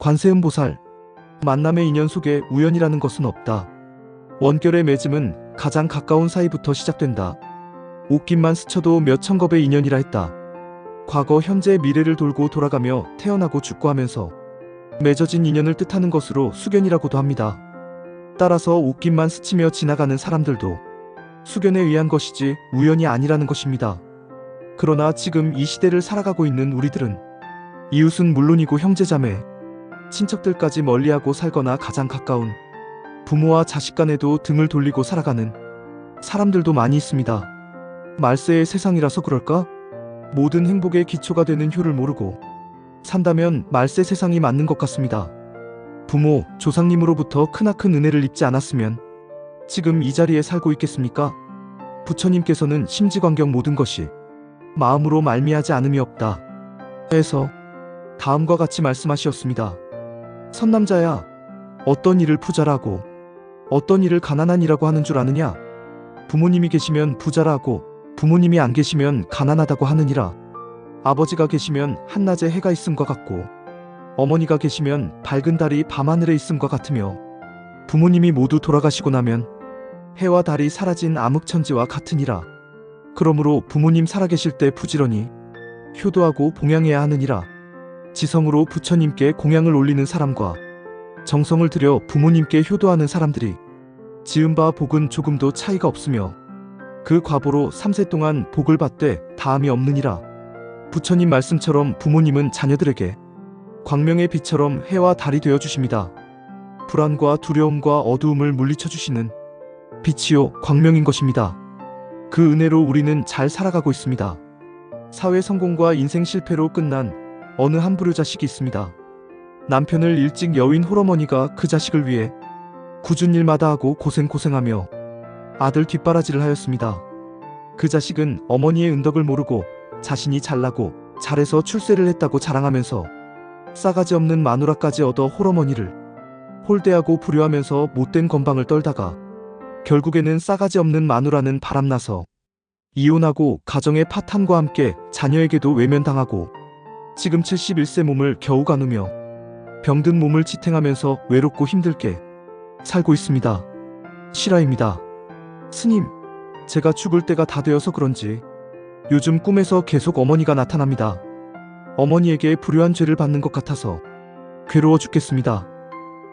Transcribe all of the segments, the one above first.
관세음보살. 만남의 인연 속에 우연이라는 것은 없다. 원결의 맺음은 가장 가까운 사이부터 시작된다. 옷깃만 스쳐도 몇 천 겁의 인연이라 했다. 과거, 현재, 미래를 돌고 돌아가며 태어나고 죽고 하면서 맺어진 인연을 뜻하는 것으로 수견이라고도 합니다. 따라서 옷깃만 스치며 지나가는 사람들도 수견에 의한 것이지 우연이 아니라는 것입니다. 그러나 지금 이 시대를 살아가고 있는 우리들은 이웃은 물론이고 형제자매, 친척들까지 멀리하고 살거나 가장 가까운 부모와 자식 간에도 등을 돌리고 살아가는 사람들도 많이 있습니다. 말세의 세상이라서 그럴까? 모든 행복의 기초가 되는 효를 모르고 산다면 말세 세상이 맞는 것 같습니다. 부모, 조상님으로부터 크나큰 은혜를 입지 않았으면 지금 이 자리에 살고 있겠습니까? 부처님께서는 심지광경 모든 것이 마음으로 말미하지 않음이 없다. 해서 다음과 같이 말씀하시었습니다. 선남자야, 어떤 일을 부자라고, 어떤 일을 가난한이라고 하는 줄 아느냐? 부모님이 계시면 부자라고, 부모님이 안 계시면 가난하다고 하느니라. 아버지가 계시면 한낮에 해가 있음과 같고, 어머니가 계시면 밝은 달이 밤하늘에 있음과 같으며, 부모님이 모두 돌아가시고 나면 해와 달이 사라진 암흑천지와 같으니라. 그러므로 부모님 살아계실 때 부지런히 효도하고 봉양해야 하느니라. 지성으로 부처님께 공양을 올리는 사람과 정성을 들여 부모님께 효도하는 사람들이 지은 바 복은 조금도 차이가 없으며 그 과보로 3세 동안 복을 받되 다함이 없느니라. 부처님 말씀처럼 부모님은 자녀들에게 광명의 빛처럼 해와 달이 되어 주십니다. 불안과 두려움과 어두움을 물리쳐 주시는 빛이요 광명인 것입니다. 그 은혜로 우리는 잘 살아가고 있습니다. 사회 성공과 인생 실패로 끝난 어느 한 부류 자식이 있습니다. 남편을 일찍 여윈 홀어머니가 그 자식을 위해 굳은 일마다 하고 고생고생하며 아들 뒷바라지를 하였습니다. 그 자식은 어머니의 은덕을 모르고 자신이 잘나고 잘해서 출세를 했다고 자랑하면서 싸가지 없는 마누라까지 얻어 홀어머니를 홀대하고 불효하면서 못된 건방을 떨다가 결국에는 싸가지 없는 마누라는 바람나서 이혼하고 가정의 파탄과 함께 자녀에게도 외면당하고 지금 71세 몸을 겨우 가누며 병든 몸을 지탱하면서 외롭고 힘들게 살고 있습니다. 실화입니다. 스님, 제가 죽을 때가 다 되어서 그런지 요즘 꿈에서 계속 어머니가 나타납니다. 어머니에게 불효한 죄를 받는 것 같아서 괴로워 죽겠습니다.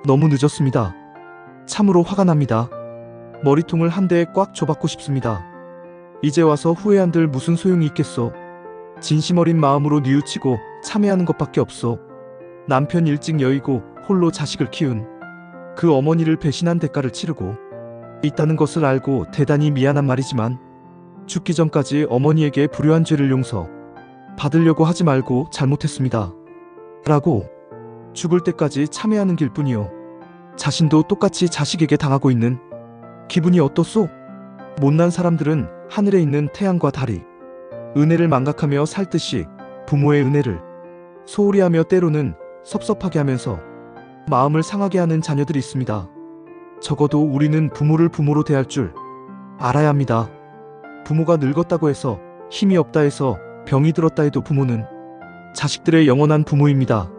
너무 늦었습니다. 참으로 화가 납니다. 머리통을 한 대에 꽉 줘받고 싶습니다. 이제 와서 후회한들 무슨 소용이 있겠소. 진심 어린 마음으로 뉘우치고 참회하는 것밖에 없소. 남편 일찍 여의고 홀로 자식을 키운 그 어머니를 배신한 대가를 치르고 있다는 것을 알고 대단히 미안한 말이지만 죽기 전까지 어머니에게 불효한 죄를 용서 받으려고 하지 말고 잘못했습니다. 라고 죽을 때까지 참회하는 길뿐이요. 자신도 똑같이 자식에게 당하고 있는 기분이 어떻소? 못난 사람들은 하늘에 있는 태양과 달이 은혜를 망각하며 살듯이 부모의 은혜를 소홀히 하며 때로는 섭섭하게 하면서 마음을 상하게 하는 자녀들이 있습니다. 적어도 우리는 부모를 부모로 대할 줄 알아야 합니다. 부모가 늙었다고 해서 힘이 없다 해서 병이 들었다 해도 부모는 자식들의 영원한 부모입니다.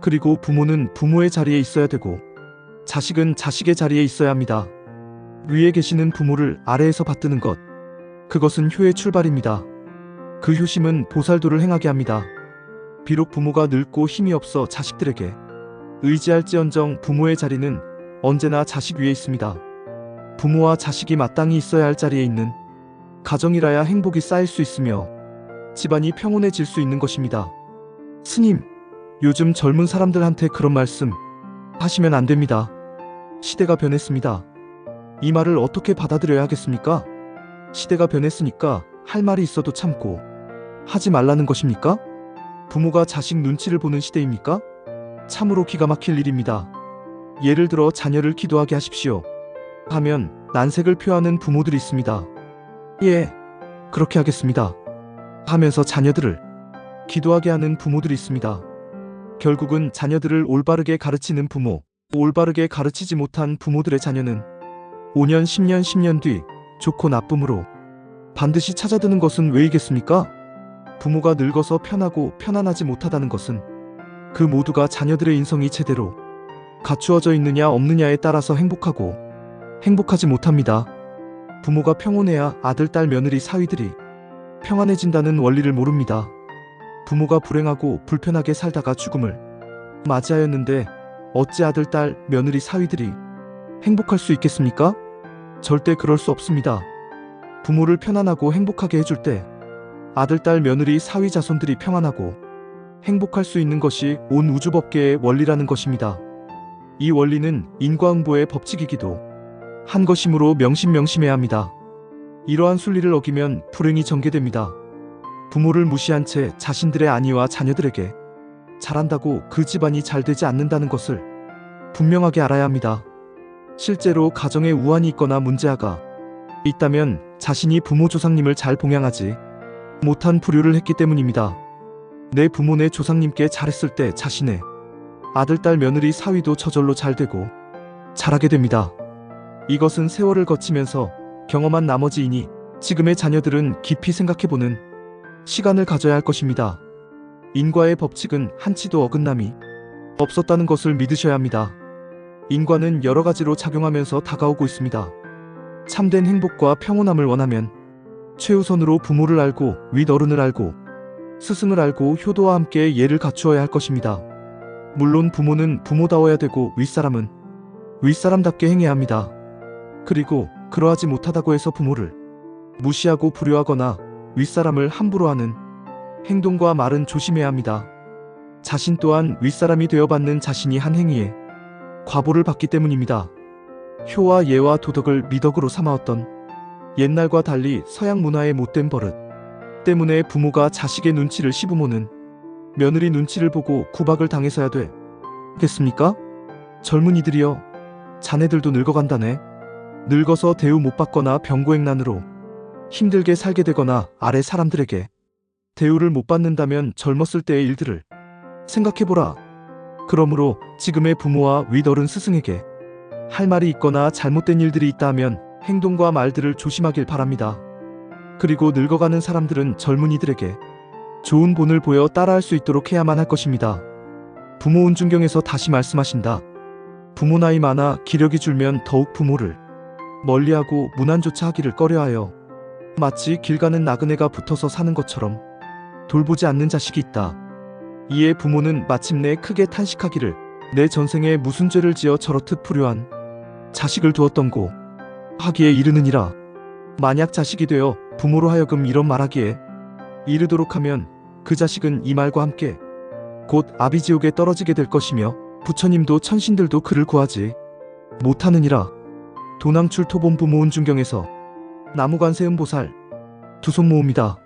그리고 부모는 부모의 자리에 있어야 되고 자식은 자식의 자리에 있어야 합니다. 위에 계시는 부모를 아래에서 받드는 것. 그것은 효의 출발입니다. 그 효심은 보살도를 행하게 합니다. 비록 부모가 늙고 힘이 없어 자식들에게 의지할지언정 부모의 자리는 언제나 자식 위에 있습니다. 부모와 자식이 마땅히 있어야 할 자리에 있는 가정이라야 행복이 쌓일 수 있으며 집안이 평온해질 수 있는 것입니다. 스님, 요즘 젊은 사람들한테 그런 말씀 하시면 안 됩니다. 시대가 변했습니다. 이 말을 어떻게 받아들여야 하겠습니까? 시대가 변했으니까 할 말이 있어도 참고 하지 말라는 것입니까? 부모가 자식 눈치를 보는 시대입니까? 참으로 기가 막힐 일입니다. 예를 들어 자녀를 기도하게 하십시오. 하면 난색을 표하는 부모들이 있습니다. 예, 그렇게 하겠습니다. 하면서 자녀들을 기도하게 하는 부모들이 있습니다. 결국은 자녀들을 올바르게 가르치는 부모, 올바르게 가르치지 못한 부모들의 자녀는 5년, 10년, 10년 뒤 좋고 나쁨으로 반드시 찾아드는 것은 왜이겠습니까? 부모가 늙어서 편하고 편안하지 못하다는 것은 그 모두가 자녀들의 인성이 제대로 갖추어져 있느냐 없느냐에 따라서 행복하고 행복하지 못합니다. 부모가 평온해야 아들, 딸, 며느리, 사위들이 평안해진다는 원리를 모릅니다. 부모가 불행하고 불편하게 살다가 죽음을 맞이하였는데 어찌 아들, 딸, 며느리, 사위들이 행복할 수 있겠습니까? 절대 그럴 수 없습니다. 부모를 편안하고 행복하게 해줄 때 아들, 딸, 며느리, 사위, 자손들이 평안하고 행복할 수 있는 것이 온 우주법계의 원리라는 것입니다. 이 원리는 인과응보의 법칙이기도 한 것이므로 명심명심해야 합니다. 이러한 순리를 어기면 불행이 전개됩니다. 부모를 무시한 채 자신들의 아니와 자녀들에게 잘한다고 그 집안이 잘 되지 않는다는 것을 분명하게 알아야 합니다. 실제로 가정에 우환이 있거나 문제아가 있다면 자신이 부모 조상님을 잘 봉양하지 못한 불효를 했기 때문입니다. 내 부모 내 조상님께 잘했을 때 자신의 아들, 딸, 며느리, 사위도 저절로 잘 되고 잘하게 됩니다. 이것은 세월을 거치면서 경험한 나머지이니 지금의 자녀들은 깊이 생각해보는 시간을 가져야 할 것입니다. 인과의 법칙은 한치도 어긋남이 없었다는 것을 믿으셔야 합니다. 인과는 여러 가지로 작용하면서 다가오고 있습니다. 참된 행복과 평온함을 원하면 최우선으로 부모를 알고 윗어른을 알고 스승을 알고 효도와 함께 예를 갖추어야 할 것입니다. 물론 부모는 부모다워야 되고 윗사람은 윗사람답게 행해야 합니다. 그리고 그러하지 못하다고 해서 부모를 무시하고 불효하거나 윗사람을 함부로 하는 행동과 말은 조심해야 합니다. 자신 또한 윗사람이 되어받는 자신이 한 행위에 과보를 받기 때문입니다. 효와 예와 도덕을 미덕으로 삼아왔던 옛날과 달리 서양 문화의 못된 버릇 때문에 부모가 자식의 눈치를 시부모는 며느리 눈치를 보고 구박을 당해서야 되겠습니까? 젊은이들이여 자네들도 늙어간다네. 늙어서 대우 못 받거나 병고행난으로 힘들게 살게 되거나 아래 사람들에게 대우를 못 받는다면 젊었을 때의 일들을 생각해보라. 그러므로 지금의 부모와 윗어른 스승에게 할 말이 있거나 잘못된 일들이 있다 하면 행동과 말들을 조심하길 바랍니다. 그리고 늙어가는 사람들은 젊은이들에게 좋은 본을 보여 따라할 수 있도록 해야만 할 것입니다. 부모 운중경에서 다시 말씀하신다. 부모 나이 많아 기력이 줄면 더욱 부모를 멀리하고 무난조차 하기를 꺼려하여 마치 길 가는 나그네가 붙어서 사는 것처럼 돌보지 않는 자식이 있다. 이에 부모는 마침내 크게 탄식하기를 내 전생에 무슨 죄를 지어 저렇듯 불효한 자식을 두었던고 하기에 이르느니라. 만약 자식이 되어 부모로 하여금 이런 말하기에 이르도록 하면 그 자식은 이 말과 함께 곧 아비지옥에 떨어지게 될 것이며 부처님도 천신들도 그를 구하지 못하느니라. 도낭출 토본 부모 운 중경에서 나무관세음보살 두 손 모음이다.